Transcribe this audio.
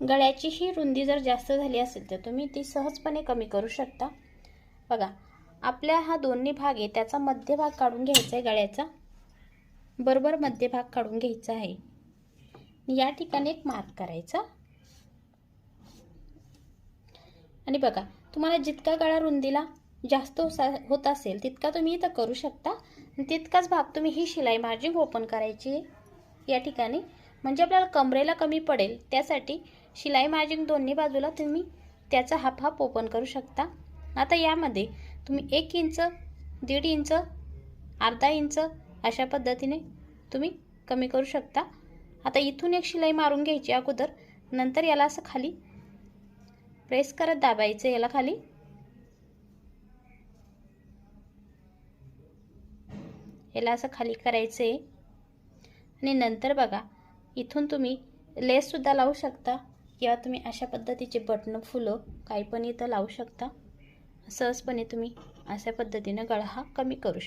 गळ्याची ही रुंदी जर जास्त झाली असेल तर तुम्ही ती सहजपणे कमी करू शकता. बघा आपल्या हा दोन्ही भाग आहे त्याचा मध्यभाग काढून घ्यायचा आहे गळ्याचा. बरोबर मध्यभाग काढून घ्यायचा आहे. या ठिकाणी एक मार्क करायचा. आणि बघा तुम्हाला जितका गळा रुंदीला जास्त होत असेल तितका तुम्ही इथं करू शकता. तितकाच भाग तुम्ही ही शिलाई मार्जिंग ओपन करायची आहे. या ठिकाणी म्हणजे आपल्याला कमरेला कमी पडेल त्यासाठी शिलाई मार्जिंग दोन्ही बाजूला तुम्ही त्याचा हाफ हाफ ओपन करू शकता. आता यामध्ये तुम्ही एक इंच दीड इंच अर्धा इंच अशा पद्धतीने तुम्ही कमी करू शकता. आता इथून एक शिलाई मारून घ्यायची अगोदर नंतर याला असं खाली प्रेस करत दाबायचं याला खाली. याला असं खाली करायचं आहे आणि नंतर बघा इथून तुम्ही लेससुद्धा लावू शकता किंवा तुम्ही अशा पद्धतीचे बटणं फुलं काही पण इथं लावू शकता. सहजपणे तुम्ही अशा पद्धतीनं गळा हा कमी करू शकता.